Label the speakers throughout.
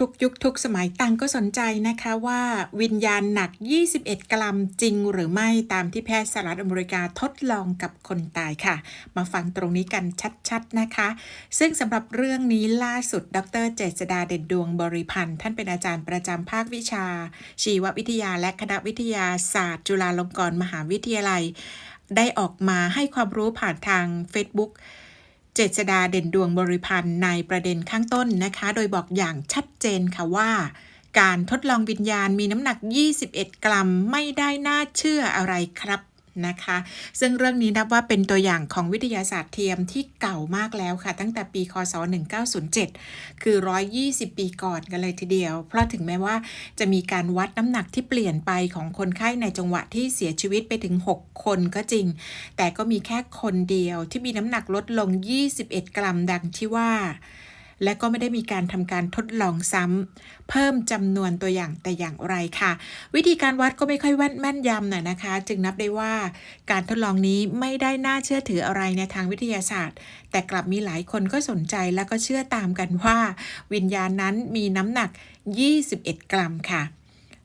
Speaker 1: ทุกยุคทุกสมัยต่างก็สนใจนะคะว่าวิญญาณหนัก 21 กรัมจริงหรือไม่ตามที่แพทย์สหรัฐอเมริกาทดลองกับคนตายค่ะ มาฟังตรงนี้กันชัดๆนะคะ ซึ่งสำหรับเรื่องนี้ล่าสุด ดรเจษดาเด่นดวงบริพันธ์ท่านเป็นอาจารย์ประจำภาควิชา ชีววิทยาและคณะวิทยาศาสตร์ จุฬาลงกรณ์มหาวิทยาลัย ได้ออกมาให้ความรู้ผ่านทาง Facebook เจษดาเด่นดวงบริพันธ์ในประเด็นข้างต้นนะคะ โดยบอกอย่างชัดเจนค่ะว่า การทดลองวิญญาณมีน้ำหนัก 21 กรัมไม่ได้น่าเชื่ออะไรครับ นะคะ ซึ่งเรื่องนี้นับว่าเป็นตัวอย่างของวิทยาศาสตร์เทียมที่เก่ามากแล้วค่ะ ตั้งแต่ปีคศ 1907 คือ 120 ปีก่อนกันเลยทีเดียว เพราะถึงแม้ว่าจะมีการวัดน้ำหนักที่เปลี่ยนไปของคนไข้ในจังหวะที่เสียชีวิตไปถึง 6 คนก็จริง แต่ก็มีแค่คนเดียวที่มีน้ำหนักลดลง 21 กรัมดังที่ว่า และก็ไม่ได้มีการทำการทดลองซ้ำเพิ่มจำนวนตัวอย่างแต่อย่างไรค่ะ วิธีการวัดก็ไม่ค่อยแม่นยำหน่อยนะคะ จึงนับได้ว่าการทดลองนี้ไม่ได้น่าเชื่อถืออะไรในทางวิทยาศาสตร์ แต่กลับมีหลายคนก็สนใจและก็เชื่อตามกันว่า วิญญาณนั้นมีน้ำหนัก 21 กรัมค่ะ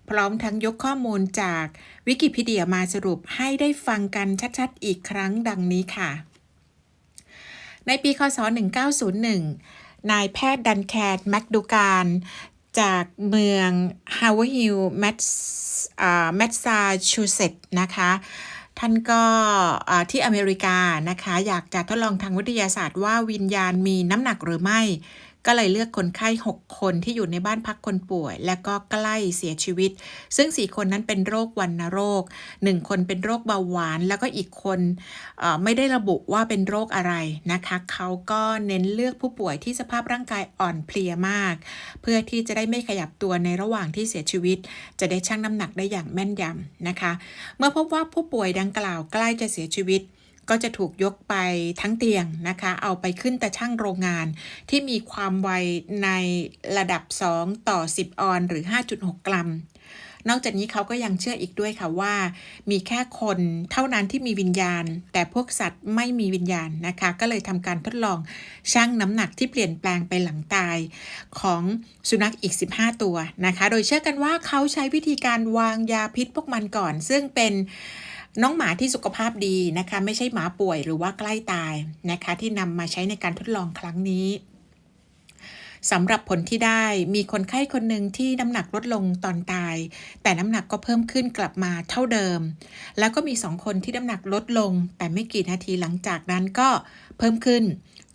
Speaker 1: พร้อมทั้งยกข้อมูลจากวิกิพีเดียมาสรุปให้ได้ฟังกันชัดๆ อีกครั้งดังนี้ค่ะ ในปี คศ 1901 นายแพทย์ดันแคนแมคดูการจากเมืองฮาวเวอร์ฮิลล์แมสแมสซาชูเซตนะคะท่านก็ที่อเมริกานะคะ อยากจะทดลองทางวิทยาศาสตร์ว่าวิญญาณมีน้ำหนักหรือไม่ ก็เลยเลือกคนไข้ 6 คนที่อยู่ในบ้านพักคนป่วย และก็ใกล้เสียชีวิต ซึ่ง 4 คนนั้นเป็นโรควัณโรค 1 คนเป็นโรคเบาหวาน แล้วก็อีกคนไม่ได้ระบุว่าเป็นโรคอะไรนะคะเขาก็เน้นเลือกผู้ป่วยที่สภาพร่างกายอ่อนเพลียมาก เพื่อที่จะได้ไม่ขยับตัวในระหว่างที่เสียชีวิต จะได้ชั่งน้ำหนักได้อย่างแม่นยำนะคะ เมื่อพบว่าผู้ป่วยดังกล่าวใกล้จะเสียชีวิต ก็จะถูกยกไปทั้งเตียงนะคะ เอาไปขึ้นตะช่างโรงงาน ที่มีความไวในระดับ 2 ต่อ 10 ออนหรือ 5.6 กรัม นอกจากนี้เขาก็ยังเชื่ออีกด้วยค่ะว่า มีแค่คนเท่านั้นที่มีวิญญาณ แต่พวกสัตว์ไม่มีวิญญาณนะคะ ก็เลยทำการทดลองชั่งน้ำหนักที่เปลี่ยนแปลงไปหลังตายของสุนัขอีก 15 ตัวนะคะ โดยเชื่อกันว่าเขาใช้วิธีการวางยาพิษพวกมันก่อน ซึ่งเป็น น้องหมาที่สุขภาพดีนะคะ ไม่ใช่หมาป่วยหรือว่าใกล้ตายนะคะ ที่นำมาใช้ในการทดลองครั้งนี้สำหรับผลที่ได้มีคนไข้คนหนึ่งที่น้ำหนักลดลงตอนตาย แต่น้ำหนักก็เพิ่มขึ้นกลับมาเท่าเดิม แล้วก็มีสองคนที่น้ำหนักลดลง แต่ไม่กี่นาทีหลังจากนั้นก็เพิ่มขึ้น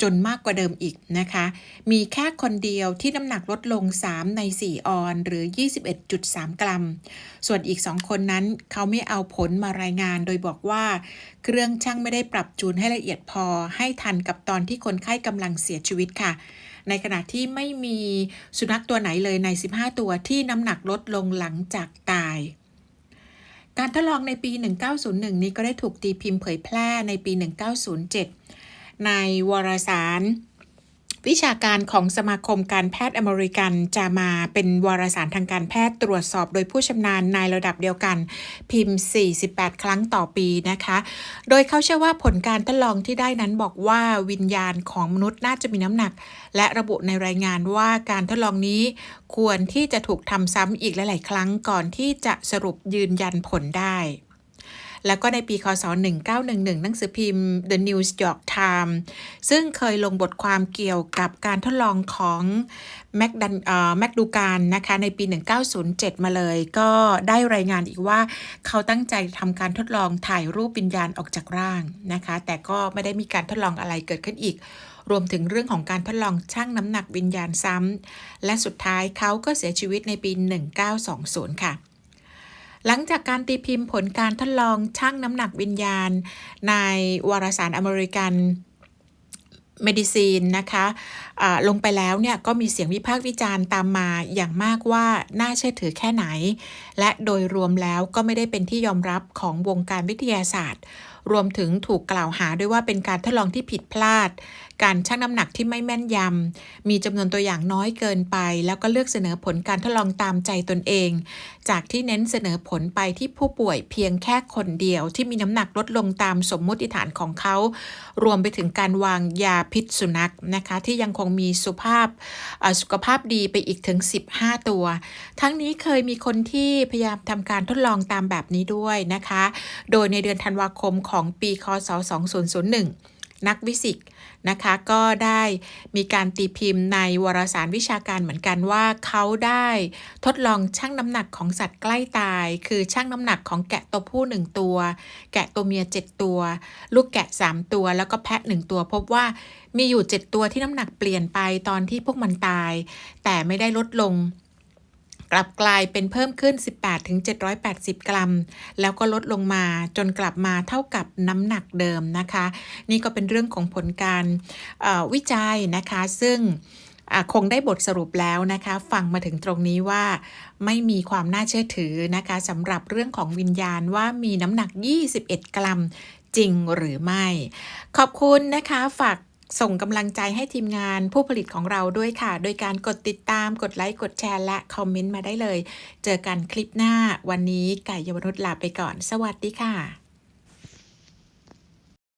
Speaker 1: จนมากกว่าเดิมอีกนะคะ มีแค่คนเดียวที่น้ำหนักลดลง 3 ใน 4 ออน หรือ 21.3 กรัม ส่วนอีก 2 คนนั้นเขาไม่เอาผลมารายงานโดยบอกว่า เครื่องช่างไม่ได้ปรับจูนให้ละเอียดพอ ให้ทันกับตอนที่คนไข้กำลังเสียชีวิตค่ะ ในขณะที่ไม่มีสุนัขตัวไหนเลยใน 15 ตัวที่น้ำหนักลดลงหลังจากตายการทดลองในปี 1901 นี้ก็ได้ถูกตีพิมพ์เผยแพร่ในปี 1907 ในวารสาร วิชาการของสมาคมการแพทย์อเมริกันจะมาเป็นวารสารทางการแพทย์ตรวจสอบโดยผู้ชำนาญในระดับเดียวกัน พิมพ์ 48 ครั้งต่อปีนะคะ โดยเขาเชื่อว่าผลการทดลองที่ได้นั้นบอกว่าวิญญาณของมนุษย์น่าจะมีน้ำหนัก และระบุในรายงานว่าการทดลองนี้ควรที่จะถูกทำซ้ำอีกหลาย ๆ ครั้งก่อนที่จะสรุปยืนยันผลได้ แล้วก็ในปีคศ 1911 หนังสือพิมพ์ The New York Times ซึ่งเคยลงบทความเกี่ยวกับการทดลองของแมคดันแมคดูการนะคะในปี 1907 มาเลย ก็ได้รายงานอีกว่าเขาตั้งใจทำการทดลองถ่ายรูปวิญญาณออกจากร่างนะคะ แต่ก็ไม่ได้มีการทดลองอะไรเกิดขึ้นอีกรวมถึงเรื่องของการทดลองชั่งน้ำหนักวิญญาณซ้ำ และสุดท้ายเขาก็เสียชีวิตในปี 1920 ค่ะ หลังจากการตีพิมพ์ผลการทดลองชั่งน้ำหนักวิญญาณ ในวารสารอเมริกันเมดิซีนนะคะะลงไปแล้วเนี่ยก็มีเสียงวิพากษ์วิจารณ์ตามมาอย่างมากว่าน่าเชื่อถือแค่ไหน และโดยรวมแล้วก็ไม่ได้เป็นที่ยอมรับของวงการวิทยาศาสตร์ รวมถึงถูกกล่าวหาด้วยว่าเป็นการทดลองที่ผิดพลาด การชั่งน้ำหนักที่ไม่แม่นยำ มีจำนวนตัวอย่างน้อยเกินไป แล้วก็เลือกเสนอผลการทดลองตามใจตนเอง จากที่เน้นเสนอผลไปที่ผู้ป่วยเพียงแค่คนเดียว ที่มีน้ำหนักลดลงตามสมมติฐานของเขา รวมไปถึงการวางยาพิษสุนัขนะคะที่ยังคงมีสุภาพสุขภาพดีไปอีกถึง 15 ตัว ทั้งนี้เคยมีคนที่พยายามทำการทดลองตามแบบนี้ด้วยนะคะ โดยในเดือนธันวาคมของของปีคศ 2001 นักวิสิกนะคะก็ได้มีการตีพิมพ์ในวารสารวิชาการเหมือนกันว่าเขาได้ทดลองชั่งน้ำหนักของสัตว์ใกล้ตาย คือชั่งน้ำหนักของแกะตัวผู้ 1 ตัว แกะตัวเมีย 7 ตัว ลูกแกะ 3 ตัว แล้วก็แพะ 1 ตัว พบว่ามีอยู่ 7 ตัวที่น้ำหนักเปลี่ยนไปตอนที่พวกมันตาย แต่ไม่ได้ลดลง กลับกลายเป็นเพิ่มขึ้น 18ถึง780 กรัม แล้วก็ลดลงมาจนกลับมาเท่ากับน้ำหนักเดิมนะคะ นี่ก็เป็นเรื่องของผลการวิจัยนะคะ ซึ่งคงได้บทสรุปแล้วนะคะ ฟังมาถึงตรงนี้ว่าไม่มีความน่าเชื่อถือนะคะสำหรับเรื่องของวิญญาณว่ามีน้ำหนัก 21 กรัมจริงหรือไม่ ขอบคุณนะคะฝาก ส่งกำลังใจให้ทีมงานผู้ผลิตของเราด้วยค่ะ โดยการกดติดตาม กดไลค์ กดแชร์ และคอมเมนต์มาได้เลย เจอกันคลิปหน้า วันนี้ไก่เยาวนุษย์ลาไปก่อน สวัสดีค่ะ